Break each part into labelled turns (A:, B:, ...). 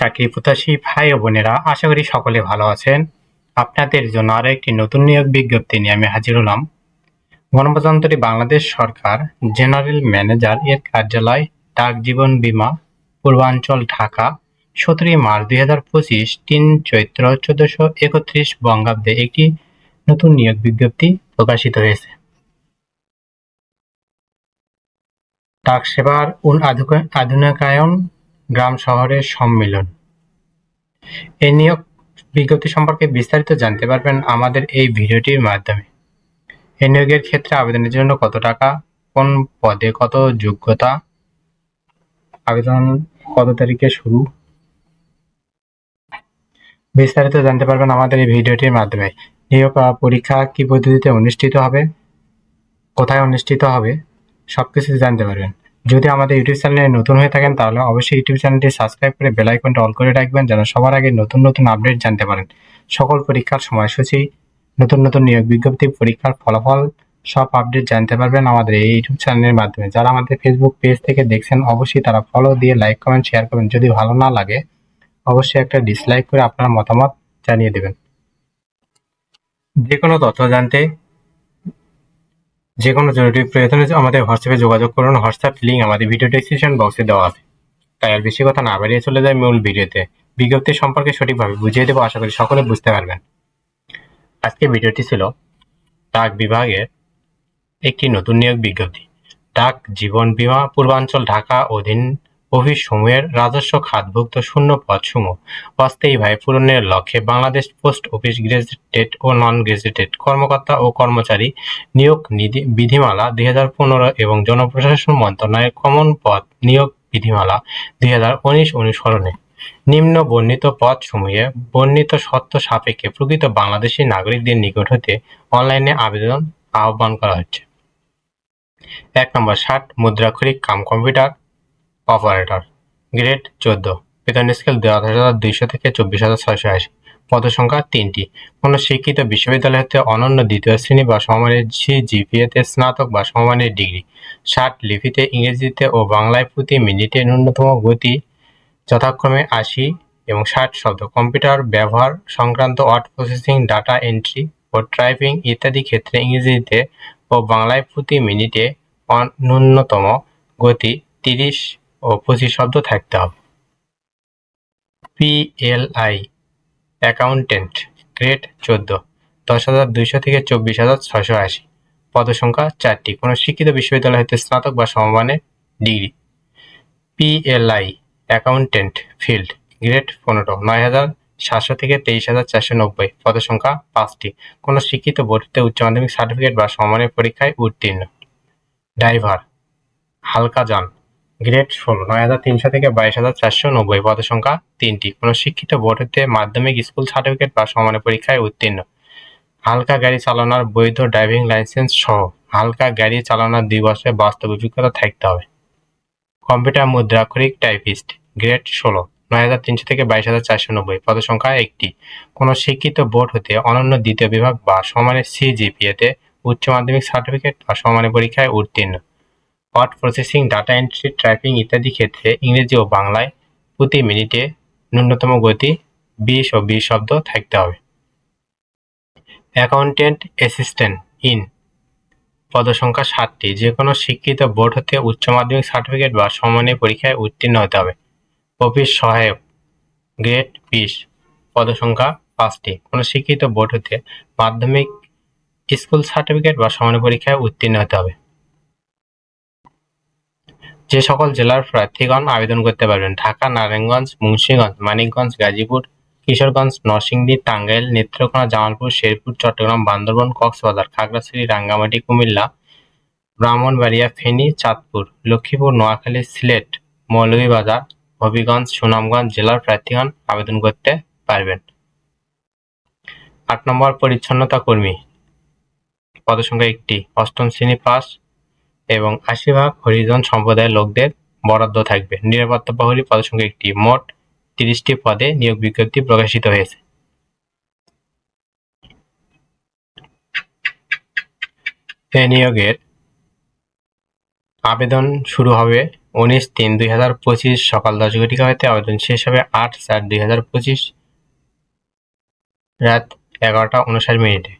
A: চাকরি প্রত্যাশী ভাই ও বোনেরা, আশা করি সকলে ভালো আছেন। আপনাদের জন্য আরও একটি নতুন নিয়োগ বিজ্ঞপ্তি নিয়ে আমি হাজির হলাম। গণপ্রজাতন্ত্রী বাংলাদেশ সরকার জেনারেল ম্যানেজার এর কার্যালয়, ডাক জীবন বীমা, পূর্বাঞ্চল, ঢাকা, সতেরোই মার্চ দুই হাজার পঁচিশ, তিন চৈত্র চোদ্দশো একত্রিশ বঙ্গাব্দে একটি নতুন নিয়োগ বিজ্ঞপ্তি প্রকাশিত হয়েছে। ডাক সেবার আধুনিকায়ন গ্রাম শহরের সম্মিলন। এই নিয়োগ বিজ্ঞপ্তি সম্পর্কে বিস্তারিত জানতে পারবেন আমাদের এই ভিডিওটির মাধ্যমে। এই নিয়োগের ক্ষেত্রে আবেদনের জন্য কত টাকা, কোন পদে কত যোগ্যতা, আবেদন কত তারিখে শুরু, বিস্তারিত জানতে পারবেন আমাদের এই ভিডিওটির মাধ্যমে। নিয়োগ পরীক্ষা কি পদ্ধতিতে অনুষ্ঠিত হবে, কোথায় অনুষ্ঠিত হবে, সবকিছু জানতে পারবেন। যদি আমাদের ইউটিউব চ্যানেলে নতুন হয়ে থাকেন, তাহলে অবশ্যই ইউটিউব চ্যানেলটি সাবস্ক্রাইব করে বেল আইকনটা অল করে রাখবেন, যেন সবার আগে নতুন নতুন আপডেট জানতে পারেন। সকল পরীক্ষার সময়সূচি, নতুন নতুন নিয়োগ বিজ্ঞপ্তি, পরীক্ষার ফলাফল, সব আপডেট জানতে পারবেন আমাদের এই ইউটিউব চ্যানেলের মাধ্যমে। যারা আমাদের ফেসবুক পেজ থেকে দেখছেন, অবশ্যই তারা ফলো দিয়ে লাইক কমেন্ট শেয়ার করবেন। যদি ভালো না লাগে, অবশ্যই একটা ডিসলাইক করে আপনার মতামত জানিয়ে দেবেন। যে কোনো তথ্য জানতে যে কোনো জরুরি প্রয়োজনে আমাদের হোয়াটসঅ্যাপে যোগাযোগ করুন। হোয়াটসঅ্যাপ লিঙ্ক আমাদের ভিডিও ডিসক্রিপশন বক্সে দেওয়া আছে। তাই আর বেশি কথা না বাড়িয়ে চলে যায় মূল ভিডিওতে। বিজ্ঞপ্তি সম্পর্কে সঠিকভাবে বুঝিয়ে দেবো, আশা করি সকলে বুঝতে পারবেন। আজকে ভিডিওটি ছিল ডাক বিভাগের একটি নতুন নিয়োগ বিজ্ঞপ্তি। ডাক জীবন বিমা পূর্বাঞ্চল ঢাকা অধীন অফিস সমূহের রাজস্ব খাতভুক্ত শূন্য পদ সমূহ অস্থায়ীভাবে পূরণের লক্ষ্যে বাংলাদেশ পোস্ট অফিস গ্রেজুয়েটেড ও নন গ্রেজুয়েটেড কর্মকর্তা ও কর্মচারী নিয়োগ বিধিমালা দুই হাজার পনেরো এবং জনপ্রশাসন মন্ত্রণালয়ের কমন পদ নিয়োগ বিধিমালা দুই হাজার উনিশ অনুসরণে। নিম্ন বর্ণিত পদ সমূহে বর্ণিত সত্য সাপেক্ষে প্রকৃত বাংলাদেশী নাগরিকদের নিকট হতে অনলাইনে আবেদন আহ্বান করা হচ্ছে। এক নম্বর ষাট, মুদ্রাক্ষরিক কাম কম্পিউটার অপারেটর। গ্রেড চোদ্দ। বেতন স্কেল দেওয়া হাজার দুইশো থেকে চব্বিশ হাজার ছয়শো আশি। পদসংখ্যা তিনটি। কোনো শিক্ষিত বিশ্ববিদ্যালয় হতে অনন্য দ্বিতীয় শ্রেণি বা সমমানের জি জিপিএতে স্নাতক বা সমমানের ডিগ্রি। ষাট লিপিতে ইংরেজিতে ও বাংলায় প্রতি মিনিটে ন্যূনতম গতি যথাক্রমে আশি এবং ষাট শব্দ। কম্পিউটার ব্যবহার সংক্রান্ত ওয়ার্ড প্রসেসিং, ডাটা এন্ট্রি ও টাইপিং ইত্যাদি ক্ষেত্রে ইংরেজিতে ও বাংলায় প্রতি মিনিটে ন্যূনতম গতি তিরিশ ও শব্দ থাকতে হবে। পিএলআই অ্যাকাউন্টেন্ট গ্রেড চোদ্দ, দশ হাজার দুইশো থেকে চব্বিশ হাজার ছয়শো আশি। পদসংখ্যা চারটি। কোনো শিক্ষিত বিশ্ববিদ্যালয় হতে স্নাতক বা সমমানের degree. PLI accountant field grade পনেরো, নয় হাজার সাতশো থেকে তেইশ হাজার চারশো নব্বই। পদসংখ্যা পাঁচটি। কোনো শিক্ষিত বোর্ডতে উচ্চ মাধ্যমিক সার্টিফিকেট বা সমমানের পরীক্ষায় উত্তীর্ণ। ড্রাইভার, হালকা যান। গ্রেড ষোলো, নয় হাজার তিনশো থেকে বাইশ হাজার চারশো নব্বই পদসংখ্যা তিনটি। কোনো শিক্ষিত হতে মাধ্যমিক স্কুল সার্টিফিকেট বা সমানের পরীক্ষায় উত্তীর্ণ। হালকা গাড়ি চালানোর বৈধ ড্রাইভিং লাইসেন্স সহ হালকা গাড়ি চালানোর দুই বছরের বাস্তব অভিজ্ঞতা থাকতে হবে। কম্পিউটার মুদ্রাক্ষরিক টাইপিস্ট, গ্রেড ষোলো, নয় হাজার তিনশো থেকে বাইশ হাজার চারশো নব্বই পদসংখ্যা একটি। কোনো শিক্ষিত বোর্ড হতে অনন্য দ্বিতীয় বিভাগ বা সমানের সিজিপিএতে উচ্চ মাধ্যমিক সার্টিফিকেট বা সমানের পরীক্ষায় উত্তীর্ণ। Word processing, data entry typing ইত্যাদি ক্ষেত্রে ইংরেজি ও বাংলায় প্রতি মিনিটে ন্যূনতম গতি বিশ ও বিশ শব্দ থাকতে হবে। অ্যাকাউন্টেন্ট অ্যাসিস্ট্যান্ট ইন পদসংখ্যা সাতটি। যে কোনো শিক্ষিত বোর্ড হতে উচ্চ মাধ্যমিক সার্টিফিকেট বা সমানের পরীক্ষায় উত্তীর্ণ হতে হবে। অফিস সহায়ক গ্রেড বিশ। পদসংখ্যা পাঁচটি। কোনো শিক্ষিত বোর্ড হতে মাধ্যমিক স্কুল সার্টিফিকেট বা সমানের পরীক্ষায় উত্তীর্ণ হতে হবে। যে সকল জেলার প্রার্থীগণ আবেদন করতে পারবেন। ঢাকা, নারায়ণগঞ্জ, মুন্সিগঞ্জ, মানিকগঞ্জ, গাজীপুর, কিশোরগঞ্জ, নরসিংদী, টাঙ্গাইল, নেত্রকোনা, জামালপুর, শেরপুর, চট্টগ্রাম, বান্দরবান, কক্সবাজার, খাগড়াছড়ি, রাঙ্গামাটি, কুমিল্লা, ব্রাহ্মণবাড়িয়া, ফেনী, চাঁদপুর, লক্ষ্মীপুর, নোয়াখালী, সিলেট, মৌলভীবাজার, হবিগঞ্জ, সুনামগঞ্জ জেলার প্রার্থীগণ আবেদন করতে পারবেন। আট নম্বর, পরিচ্ছন্নতা কর্মী। পদসংখ্যা একটি। অষ্টম শ্রেণি পাস। এবং আশি ভাগ হরিজন সম্প্রদায়ের লোকদের বরাদ্দ থাকবে। নিরাপত্তা প্রহরী পদসংখ্যা একটি মোট তিরিশটি পদে নিয়োগ বিজ্ঞপ্তি প্রকাশিত হয়েছে। নিয়োগের আবেদন শুরু হবে উনিশ তিন দুই হাজার পঁচিশ সকাল দশ ঘটিকা হইতে। আবেদন শেষ হবে আট চার দুই হাজার পঁচিশ রাত এগারোটা উনষাট মিনিটে।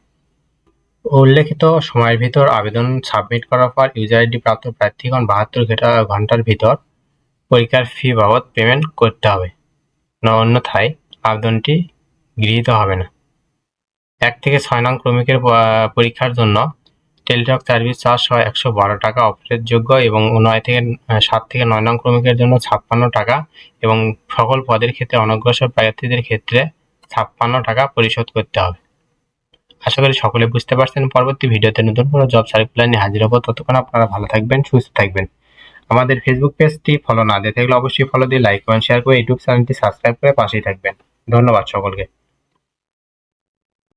A: উল্লেখিত সময়ের ভিতর আবেদন সাবমিট করার পর ইউজার আইডি প্রাপ্ত প্রার্থীগণ বাহাত্তর ঘণ্টার ভিতর পরীক্ষার ফি বাবদ পেমেন্ট করতে হবে। না অন্যথায় আবেদনটি গৃহীত হবে না। এক থেকে ছয় নং ক্রমিকের পরীক্ষার জন্য টেলিটক সার্ভিস চার্জ সহ একশো বারো টাকা অপারেট যোগ্য এবং নয় থেকে, সাত থেকে নয় নং ক্রমিকের জন্য ছাপ্পান্ন টাকা এবং সকল পদের ক্ষেত্রে অনগ্রসর প্রার্থীদের ক্ষেত্রে ছাপ্পান্ন টাকা পরিশোধ করতে হবে। আশা করি সকলে বুঝতে পারছেন। পরবর্তী ভিডিওতে নতুন কোনো জব সার্কুলার নিয়ে হাজির হব। ততক্ষণ আপনারা ভালো থাকবেন, সুস্থ থাকবেন। আমাদের ফেসবুক পেজটি ফলো না দিয়ে থাকলে অবশ্যই ফলো দিয়ে লাইক কমেন্ট শেয়ার করে ইউটিউব চ্যানেলটি সাবস্ক্রাইব করে পাশেই থাকবেন। ধন্যবাদ সকলকে।